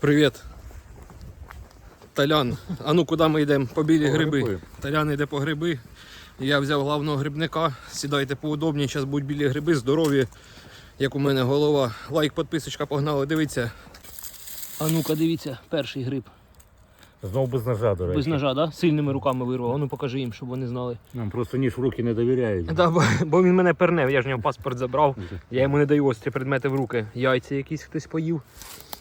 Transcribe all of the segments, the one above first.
Привіт. Талян. А ну куди ми йдемо? По білі гриби. гриби. Талян йде по гриби. Я взяв главного грибника. Сідайте поудобні, зараз будуть білі гриби, здорові, як у мене голова. Лайк, підписочка, погнали, дивіться. А ну-ка, дивіться, перший гриб. Знову без ножа, до речі. Без ножа, да? Сильними руками вирвав. А ну покажи їм, щоб вони знали. Нам просто ніж в руки не довіряють. Да, бо, бо він мене пернев, я ж в нього паспорт забрав. Я йому не даю острі предмети в руки. Яйця якісь хтось поїв.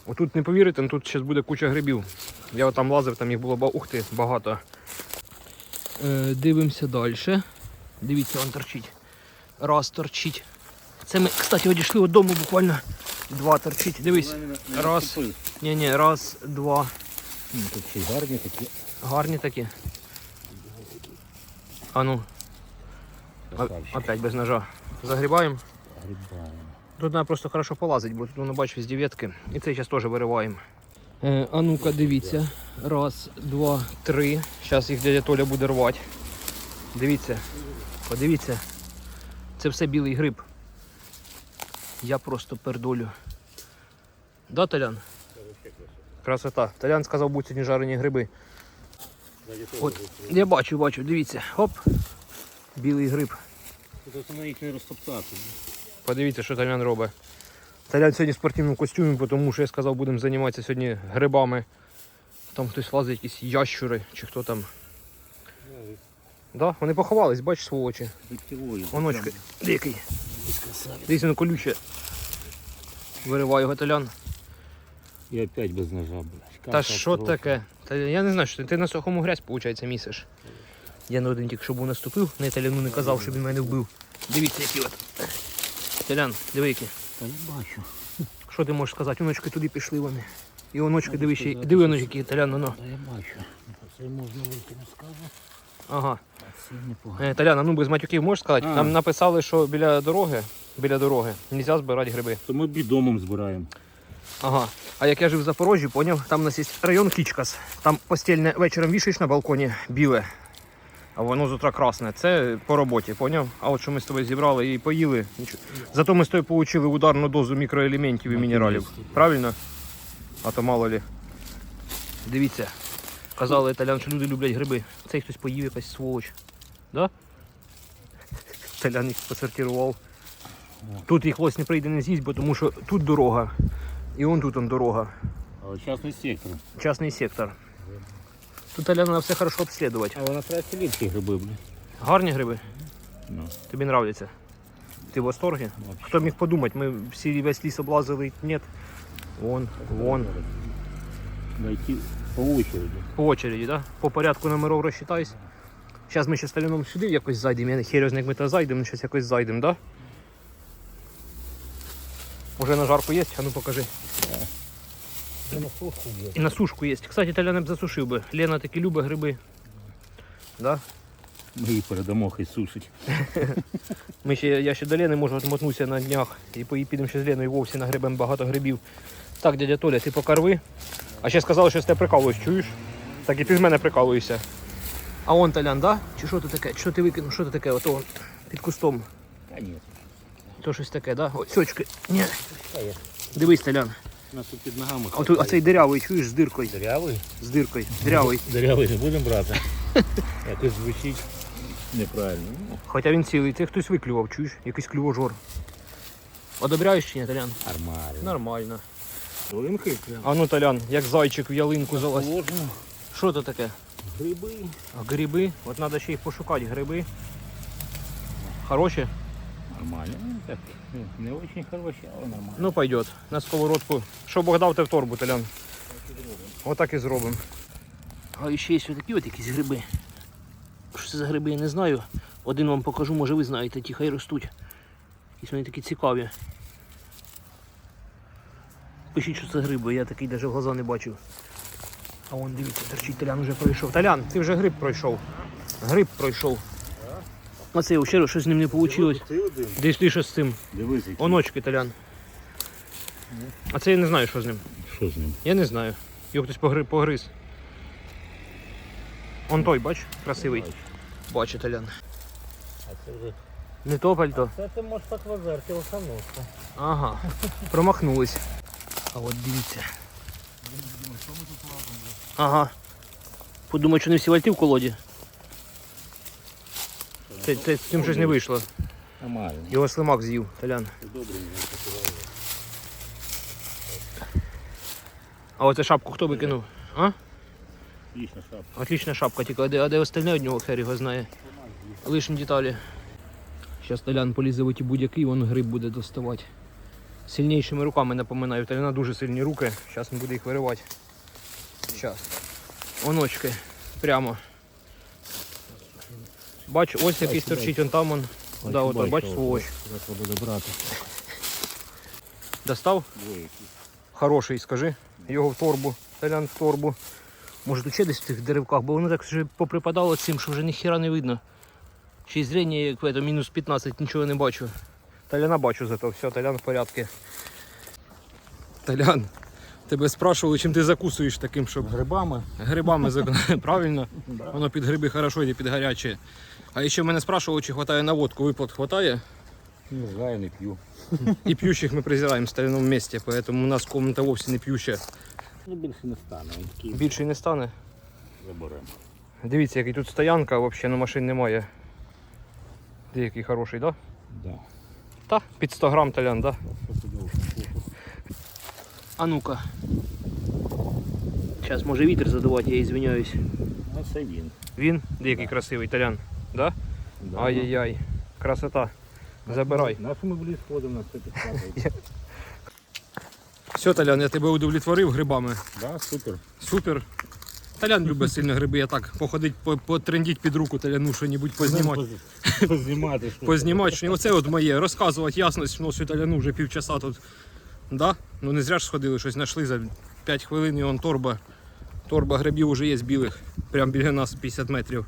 Отут не повірите, тут зараз буде куча грибів. Я там лазив, там їх було ух ти, багато. Е, дивимося далі. Дивіться, он торчить. Раз торчить. Це ми, кстати, одійшли від дому буквально. Два торчить. Дивись. Раз. Ні, ні, раз, два. Ну, й гарні такі. Гарні такі. А ну, опять без ножа. Загрібаємо. Грибаємо. Тут треба просто хорошо полазити, бо тут воно бачиш везде ветки. І цей зараз теж вириваємо. Е, а ну-ка, дивіться. Раз, два, три. Зараз їх дядя Толя буде рвати. Дивіться. Подивіться. Це все білий гриб. Я просто пердолю. Да, Толян? Красота. Толян сказав, будуть сьогодні жарені гриби. От, я бачу, бачу, дивіться. Хоп. Білий гриб. Тут воно їх не розтоптати. Подивіться, що Талян робить. Талян сьогодні в спортивному костюмі, тому що я сказав, будемо займатися сьогодні грибами. Там хтось лазить, якісь ящури чи хто там. Да, вони поховались, бачиш сволочі. Питтєвої. Оночки. Дикий. Дивіться, воно колюче. Вириває його талян. І опять без ножа, блядь. Та що таке? Та я не знаю, що ти, ти на сухому грязь, виходить, місиш. Я на один тільки що був наступив, не таляну не казав, щоб він мене вбив. Дивіться, які от. Талян, диви які. Та я бачу. Що ти можеш сказати? Оночки туди пішли вони. І оночки, диви ще, диви оночки, які Талян, воно. Та я бачу. Це можна вийти не скажу. Ага. Е, Талян, а ну без матюків можеш сказати? А. Там написали, що біля дороги, біля дороги, не можна збирати гриби. То ми бідомом збираємо. Ага. А як я жив в Запорожжі, поняв, там у нас є район Кічкас. Там постільне вечором вішаєш на балконі біле, а воно з утра красне. Це по роботі, поняв? А от що ми з тобою зібрали і поїли. Нічого. Зато ми з тобою отримали ударну дозу мікроелементів і мінералів. Правильно? А то мало лі. Дивіться. Казали італян, що люди люблять гриби. Цей хтось поїв якась сволоч. Да? Італян їх посортував. Тут їх лось не прийде не з'їсть, бо тому що тут дорога. І вон тут он дорога. Частний сектор. Частний сектор. Тут Аляна треба все хорошо обслідувати. А вона треба селідські гриби, блядь. Гарні гриби, Ну. тобі нравляться. Ти в восторгі? Хто міг подумати, ми всі весь ліс облазили, ні. Вон, вон. Найти по очереді. По очереді, да? По порядку номеров розчитайся. Зараз ми ще з Таліном сюди якось зайдемо. Я не херю, як ми то зайдемо, зараз якось зайдемо, да? Уже на жарку є? А ну покажи. Це на сушку є. І на сушку є. Кстати, Талян б засушив би. Лена таки любить гриби. Да? Ми її передамо, хай сушить. Ми ще, я ще до Лени можу отмотнуся на днях і пої- підемо ще з Леною вовсі нагребемо багато грибів. Так, дядя Толя, ти покарви. А ще сказали, що з тебе прикалуюсь, чуєш? Так і ти з мене прикалуєшся. А он Талян, да? Чи що це таке? Що ти викинув? Що це таке? Ото під кустом. Та ні. То щось таке, да? О, сьочки. Ні. Дивись, Талян. У нас тут під ногами. А, тут, а цей дирявий, чуєш, з диркою. Дырявий? З диркою. Дирявий. Дырявий не будемо брати. Якось звучить неправильно. Хоча він цілий, це хтось виклював, чуєш? Якийсь клювожор. Одобряєш чи ні, Талян? Нормально. Нормально. Долинки? А ну, Талян, як зайчик в ялинку залазь. Положено. Що це таке? Гриби. А гриби? От треба ще їх пошукати. Гриби. Хороші? Нормально. Ну, так, не очень хороші, але нормально. Ну пойдет. На сковородку. Що Бог дав, те в торбу, Талян. Отак і зробимо. А ще є такі от якісь гриби. Що це за гриби, я не знаю. Один вам покажу, може ви знаєте, ті хай ростуть. Якісь вони такі цікаві. Пишіть, що це гриби, я такий навіть в глаза не бачив. А вон дивіться, торчить Талян вже пройшов. Талян, ти вже гриб пройшов. Гриб пройшов. Оце ще щось з ним не вийшло. Десь ти що з цим? Дивись, який. Оночки Талян. А це я не знаю, що з ним. Що з ним? Я не знаю. Його хтось погри- погриз. Он той, бач, красивий. Бачу, Талян. А це вже... Не то пальто. Це ти можеш так в озерці лоханути. Ага. Промахнулись. А от дивіться. Ага. Подумай, що не всі вальти в колоді. Це, це з цим щось не вийшло. Нормально. Його слимак з'їв, Толян. Добре. А оце шапку хто викинув? А? Отлична шапка. Отлична шапка, тільки а де, а де остальне од нього хер його знає. Лишні деталі. Зараз Толян полізе в ті будь-який, вон гриб буде доставати. Сильнішими руками напоминаю. Толяна дуже сильні руки. Зараз він буде їх виривати. Зараз. Оночки. Прямо. Бач, ось якийсь торчить, он там он. Да, от, бач, сволоч. Достав? Хороший, скажи. Його в торбу. Толян в торбу. Може тут ще десь в цих деревках, бо воно так вже поприпадало цим, що вже ніхіра не видно. Ще й зрення, як в мінус 15, нічого не бачу. Толяна бачу зато, все, Толян в порядку. Толян, тебе спрашували, чим ти закусуєш таким, щоб Грибами? грибами правильно? Воно під гриби хорошо йде під гаряче. А ще мене спрашували, чи хватає на водку. Виплат хватає. Не знаю, не п'ю. И пьющих мы презираем в стальном месте, поэтому у нас комната вовсе не п'юща. Ну більше не стане, Більше не стане. заберемо. Дивіться, який тут стоянка, взагалі на машин немає. Де який хороший, да? Да. Та, під 100 грам талян, да? Що? А ну-ка. Зараз може вітер задувати, я извиняюсь. А це він. Він? Де який красивий талян, да? Да. Ай-яй-яй. Красота. Забирай. На що ми ліс ходимо на це підказують? Все, Талян, я тебе удовлетворив грибами. Да, супер. Супер. Талян любить сильно гриби, я так походить, по- потрендіть під руку таляну, що-небудь познімати. Познімати. Познімати, що оце от моє, розказувати ясність, носу таляну вже півчаса тут. Да? Ну не зря ж сходили, щось знайшли за 5 хвилин і он торба. Торба грибів вже є з білих, прямо біля нас 50 метрів.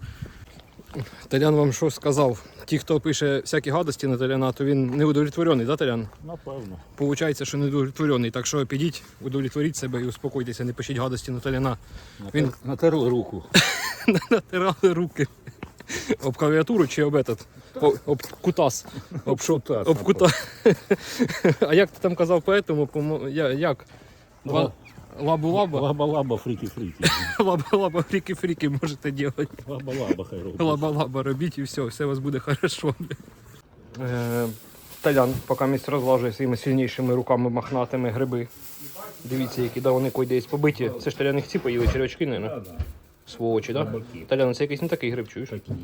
Талян вам що сказав? Ті, хто пише всякі гадості на Таляна, то він не удовлетворений, да, Талян? Напевно. Получається, що не удовлетворений. Так що підіть, удовлетворіть себе і успокойтеся, не пишіть гадості на Таляна. Він- Він натерли руку. Натирали руки. Об клавіатуру чи об этот? О- Об кутас. Об? Кутас, Об кута. А як ти там казав по этому? Я- Як? Два- Лабу-лаба? Лаба-лаба, фріки-фріки. Лаба-лаба, фріки-фріки можете делать. Лаба-лаба хай робить. Лаба-лаба робіть і все, все у вас буде хорошо. Е, Талян, поки місць розлажує своїми сильнішими руками мохнатими гриби. Дивіться, які да, вони койдесь побиті. Це ж талян їх ці поїли, червячки, не? Сволочі, так? Рибаки. Це якийсь не такий гриб, чуєш? Такий.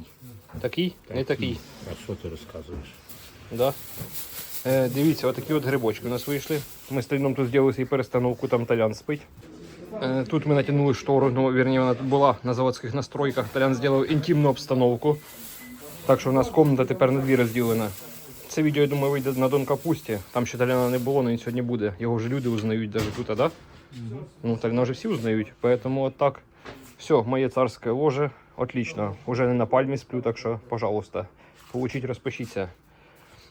Такий? Не такий. А що ти розказуєш? Да? Е, дивіться, отакі от грибочки у нас вийшли. Ми з Таліном тут зробили собі перестановку, там Талян спить. Е, тут ми натягнули штору, ну, вірні, вона тут була на заводських настройках. Талян зробив інтимну обстановку. Так що у нас комната тепер на дві розділена. Це відео, я думаю, вийде на Дон Капусті. Там ще Таляна не було, але він сьогодні буде. Його вже люди узнають навіть тут, а да? Ну, Таляна вже всі узнають. Поэтому от так. Все, моє царське ложе. Отлично. Уже не на пальмі сплю, так що, пожалуйста, получіть, розпишіться.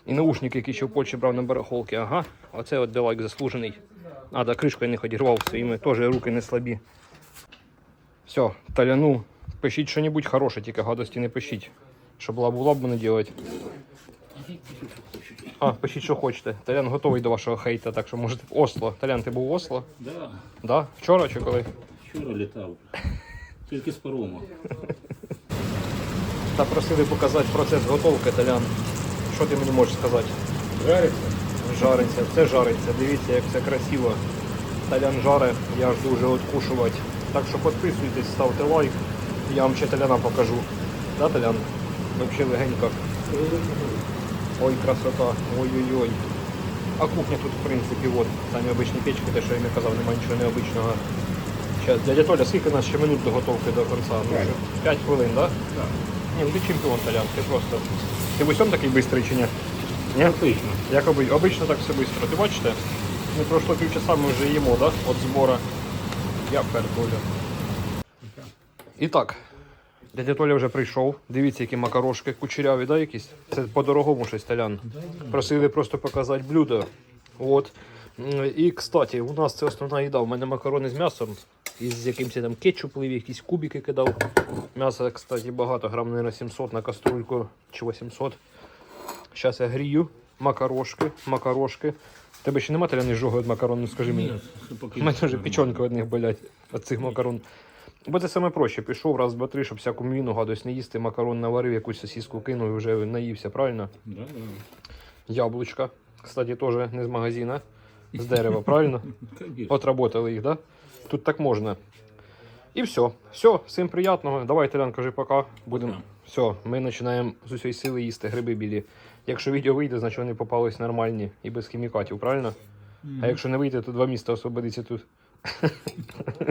І наушники, які ще в Польщі брав на барахолки. Ага, оце от делайк заслужений. А, да, кришку я не одірвав своїми, теж руки не слабі. Все, таляну, пишіть що-небудь хороше, тільки гадості не пишіть. Щоб лабу-лабу не делать. А, пишіть, що хочете. Талян готовий до вашого хейта, так що можете Осло. Талян, ти був в Осло? Да, Да? Вчора чи коли? вчора літав. Тільки з парома. Та просили показати процес готовки, Талян. Що ти мені можеш сказати? Жариться? Жариться, все жариться. Дивіться, як все красиво. Талян жаре, я жду вже откушувати. Так що підписуйтесь, ставте лайк. Я вам ще таляна покажу. Да, Талян? Вообще легенько. Ой, красота. Ой-ой-ой. А кухня тут, в принципі, от, самі обичні печки, те, що я не казав, немає нічого необичного. Щас, дядя Толя, скільки у нас ще минут до готовки до кінця? Ну, П'ять. ще хвилин, так? Да? Так. Ні, ну ти чемпіон, Толян, ти просто. Ти в усьому такий швидкий чи ні? Ні? Отлично. Як оби- обично так все швидко. Ти бачите? Не пройшло півчаса, ми вже їмо, да? От збора. Я Толя. І так, дядя Толя вже прийшов. Дивіться, які макарошки кучеряві, да, якісь? Це по-дорогому щось, Толян. Просили просто показати блюдо. От. І, кстати, у нас це основна їда. У мене макарони з м'ясом. І з якимось там кетчуп, якісь кубики кидав. М'яса, кстати, багато, грам, наверное, 700 на каструльку чи 800. Зараз я грію макарошки, макарошки. Тебе ще нема теляни жоги від макарон, ну скажи мені. У мене вже нормально. печонки одних болять від цих макарон. Бо це саме проще. Пішов раз, два, три, щоб всяку мівіну гадость не їсти, макарон наварив, якусь сосиску кинув і вже наївся, правильно? Да, да. Яблучка. Кстати, теж не з магазина, з дерева, правильно? Конечно. Отработали їх, да? Тут так можна. І все. Все, всім приятного. Давай, Телян, кажи пока. Будемо. Все, ми починаємо з усієї сили їсти гриби білі. Якщо відео вийде, значить вони попались нормальні і без хімікатів, правильно? А якщо не вийде, то два міста освободиться тут.